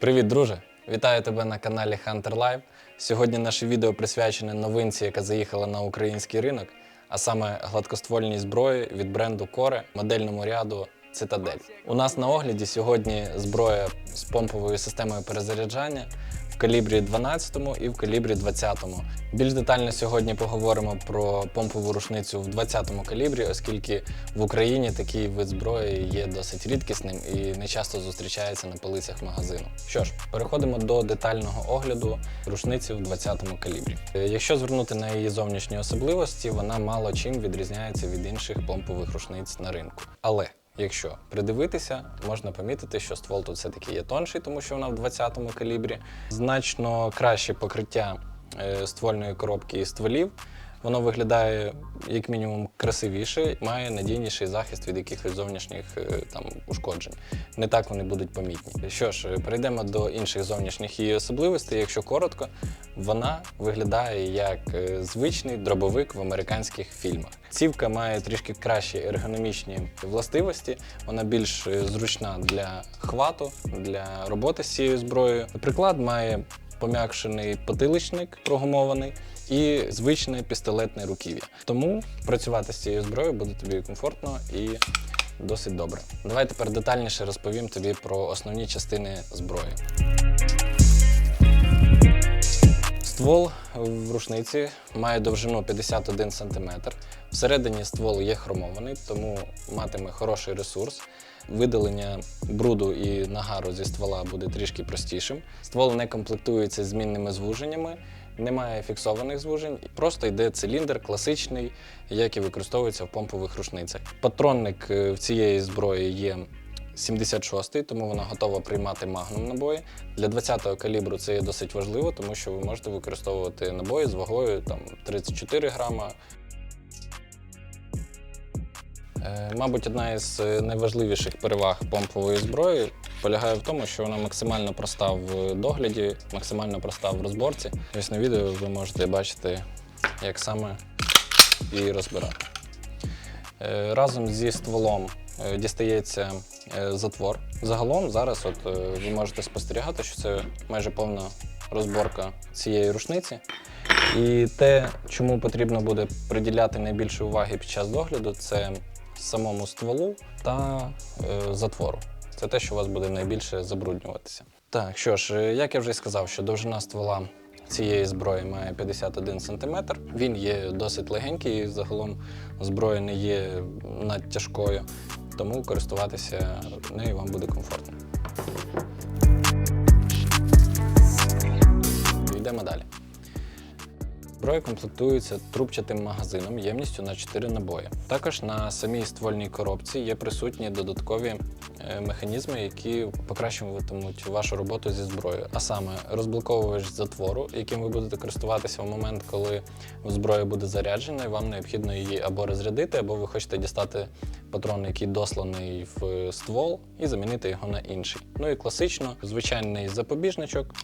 Привіт, друже! Вітаю тебе на каналі Hunter Live. Сьогодні наше відео присвячене новинці, яка заїхала на український ринок, а саме гладкоствольній зброї від бренду Core, модельному ряду Цитадель. У нас на огляді сьогодні зброя з помповою системою перезаряджання в калібрі 12 і в калібрі 20. Більш детально сьогодні поговоримо про помпову рушницю в 20 калібрі, оскільки в Україні такий вид зброї є досить рідкісним і не часто зустрічається на полицях магазину. Що ж, переходимо до детального огляду рушниці в 20 калібрі. Якщо звернути на її зовнішні особливості, вона мало чим відрізняється від інших помпових рушниць на ринку. Але Якщо придивитися, можна помітити, що ствол тут все-таки є тонший, тому що вона в 20-му калібрі. Значно краще покриття е, ствольної коробки і стволів. Воно виглядає як мінімум красивіше, має надійніший захист від якихось зовнішніх е, там ушкоджень. Не так вони будуть помітні. Що ж, перейдемо до інших зовнішніх її особливостей. Якщо коротко, вона виглядає як е, звичний дробовик в американських фільмах. Цівка має трішки кращі ергономічні властивості, вона більш е, зручна для хвату, для роботи з цією зброєю. Приклад має пом'якшений потиличник прогумований і звичне пістолетне руків'я. Тому працювати з цією зброєю буде тобі комфортно і досить добре. Давай тепер детальніше розповім тобі про основні частини зброї. Ствол в рушниці має довжину 51 см. Всередині ствол є хромований, тому матиме хороший ресурс. Видалення бруду і нагару зі ствола буде трішки простішим. Ствол не комплектується змінними звуженнями, немає фіксованих звужень, просто йде циліндр класичний, який використовується в помпових рушницях. Патронник е, в цієї зброї є 76-й, тому вона готова приймати магнум набої. Для 20-го калібру це є досить важливо, тому що ви можете використовувати набої з вагою там, 34 грама. Е, Мабуть, одна із е, найважливіших переваг помпової зброї полягає в тому, що вона максимально проста в догляді, максимально проста в розборці. Ось на відео ви можете бачити, як саме її розбирати. Е, Разом зі стволом дістається затвор. Загалом зараз от, ви можете спостерігати, що це майже повна розборка цієї рушниці. І те, чому потрібно буде приділяти найбільше уваги під час догляду, це самому стволу та е, затвору. Це те, що у вас буде найбільше забруднюватися. Так, що ж, е, як я вже й сказав, що довжина ствола цієї зброї має 51 см. Він є досить легенький, і загалом зброя не є надтяжкою, тому користуватися нею вам буде комфортно. Зброя комплектується трубчатим магазином ємністю на 4 набої. Також на самій ствольній коробці є присутні додаткові е, механізми, які покращуватимуть вашу роботу зі зброєю. А саме розблоковувач затвору, яким ви будете користуватися в момент, коли зброя буде заряджена, і вам необхідно її або розрядити, або ви хочете дістати патрон, який досланий в ствол, і замінити його на інший. Ну і класично звичайний запобіжничок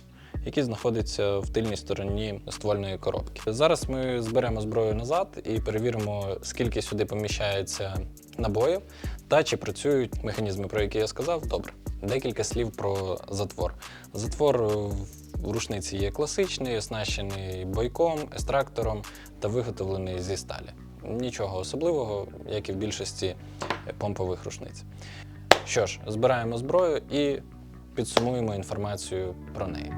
який знаходиться в тильній стороні ствольної коробки. Зараз ми зберемо зброю назад і перевіримо, скільки сюди поміщається набоїв та чи працюють механізми, про які я сказав. Добре. Декілька слів про затвор. Затвор в рушниці є класичний, оснащений бойком, естрактором та виготовлений зі сталі. Нічого особливого, як і в більшості помпових рушниць. Що ж, збираємо зброю і підсумуємо інформацію про неї.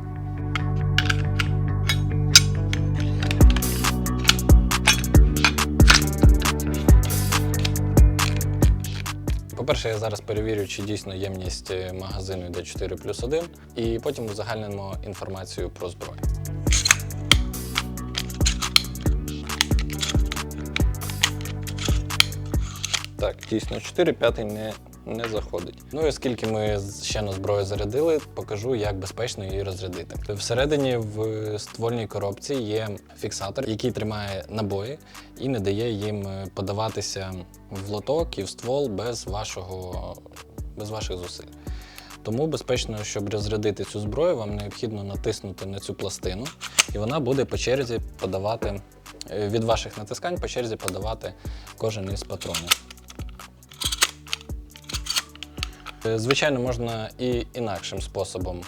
По-перше, я зараз перевірю, чи дійсно ємність е, магазину йде 4 плюс 1, і потім узагальнимо інформацію про зброю. Так, дійсно, 4 п'ятий не, не заходить. Ну і оскільки ми ще на зброю зарядили, покажу, як безпечно її розрядити. Всередині в ствольній коробці є фіксатор, який тримає набої і не дає їм е, подаватися в лоток і в ствол без, вашого, без ваших зусиль. Тому безпечно, щоб розрядити цю зброю, вам необхідно натиснути на цю пластину, і вона буде по черзі подавати е, від ваших натискань по черзі подавати кожен із патронів. Звичайно, можна і інакшим способом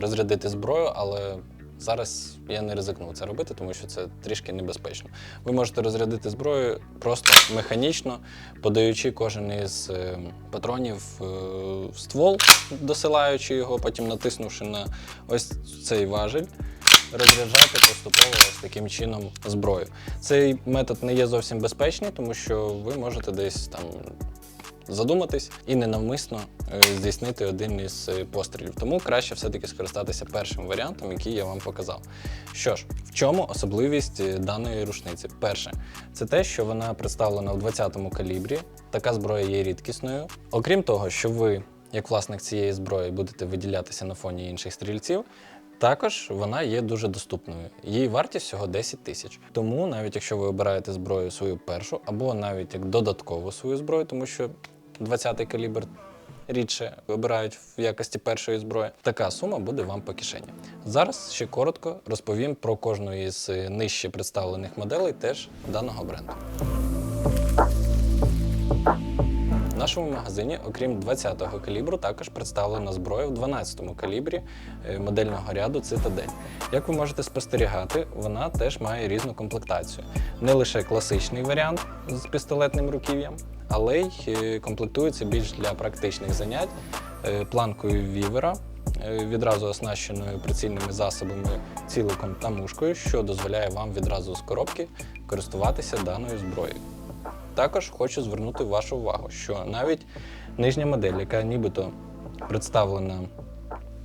розрядити зброю, але зараз я не ризикну це робити, тому що це трішки небезпечно. Ви можете розрядити зброю просто механічно, подаючи кожен із е, патронів е, в ствол, досилаючи його, потім натиснувши на ось цей важель. Розряджати поступово ось таким чином зброю. Цей метод не є зовсім безпечний, тому що ви можете десь там задуматись і ненавмисно е, здійснити один із е, пострілів. Тому краще все-таки скористатися першим варіантом, який я вам показав. Що ж, в чому особливість е, даної рушниці? Перше, це те, що вона представлена в 20-му калібрі. Така зброя є рідкісною. Окрім того, що ви, як власник цієї зброї, будете виділятися на фоні інших стрільців. Також вона є дуже доступною. Її вартість всього 10 тисяч. Тому навіть якщо ви обираєте зброю свою першу, або навіть як додаткову свою зброю, тому що 20-й калібр рідше обирають в якості першої зброї, така сума буде вам по кишені. Зараз ще коротко розповім про кожну із е, нижче представлених моделей теж даного бренду. В нашому магазині, окрім 20-го калібру, також представлена зброя в 12-му калібрі е, модельного ряду Цитадель. Як ви можете спостерігати, вона теж має різну комплектацію. Не лише класичний варіант з пістолетним руків'ям, але й е, комплектується більш для практичних занять е, планкою вівера, е, відразу оснащеною прицільними засобами, ціликом та мушкою, що дозволяє вам відразу з коробки користуватися даною зброєю. Також хочу звернути вашу увагу, що навіть нижня модель, яка нібито представлена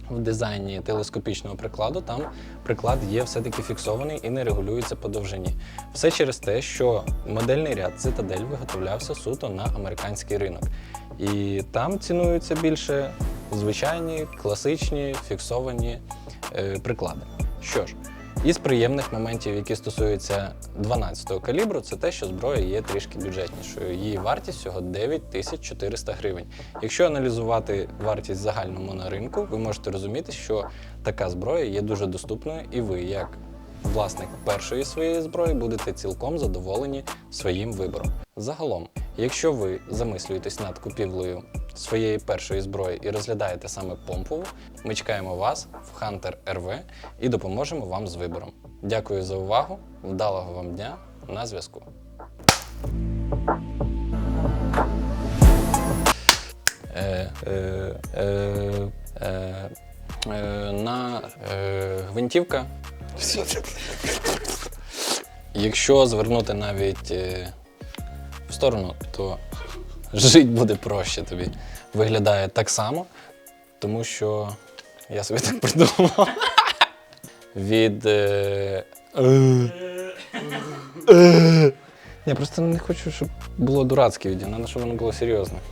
в дизайні телескопічного прикладу, там приклад є все-таки фіксований і не регулюється по довжині. Все через те, що модельний ряд цитадель виготовлявся суто на американський ринок. І там цінуються більше звичайні, класичні, фіксовані е, приклади. Що ж, із приємних моментів, які стосуються 12-го калібру, це те, що зброя є трішки бюджетнішою. Її вартість всього 9400 гривень. Якщо аналізувати вартість загальному на ринку, ви можете розуміти, що така зброя є дуже доступною, і ви, як власник першої своєї зброї, будете цілком задоволені своїм вибором. Загалом, якщо ви замислюєтесь над купівлею своєї першої зброї і розглядаєте саме помпову, ми чекаємо вас в Hunter RV і допоможемо вам з вибором. Дякую за увагу, вдалого вам дня на зв'язку. Е, е, е, е, е, на е, гвинтівка. Якщо звернути навіть е, в сторону, то жити буде проще тобі. Виглядає так само, тому що я собі так придумав. Від. Е, е, е. Я просто не хочу, щоб було дурацьке відео, треба, щоб воно було серйозне.